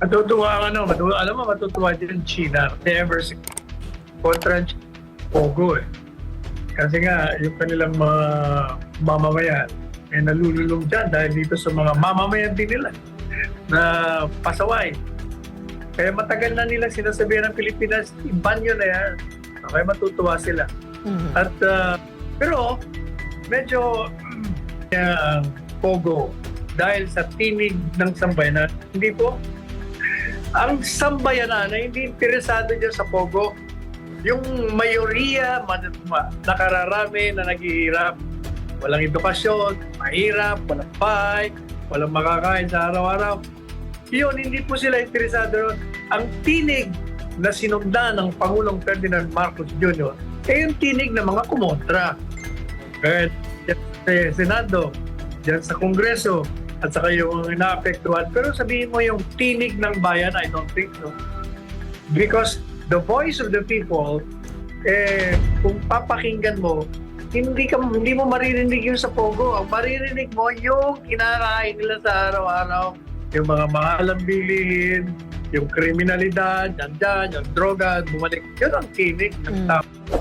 Matutuwa ang ano, matutuwa, alam mo, matutuwa din China. Never si kontra Pogo eh. Kasi nga, yung kanilang mga mamamayan, eh nalululong dyan dahil dito sa mga mamamayan din nila na pasaway. Kaya matagal na nila sinasabihan ng Pilipinas, ibanyo na yan. Okay, matutuwa sila. Mhm. At, ah, pero, medyo, kaya ang Pogo, dahil sa tinig ng sambayanan, hindi po, ang sambayanan na hindi interesado dyan sa Pogo, yung mayoriya, nakararami na naghihirap, walang edukasyon, mahirap, walang bahay, walang makakain sa araw-araw. Yun, hindi po sila interesado. Ang tinig na sinundan ng Pangulong Ferdinand Marcos Jr. ay yung tinig ng mga kumontra. Dyan sa Senado, dyan sa Kongreso, at saka yung naapektuhan. Pero sabihin mo yung tinig ng bayan, I don't think so. Because the voice of the people, eh, kung papakinggan mo, hindi ka hindi mo maririnig yung sa Pogo. Ang maririnig mo yung kinakain nila sa araw-araw. Yung mga mahalang bilihin, yung kriminalidad, nandyan, yung droga, bumalik. Yun ang tinig ng Mm. tao.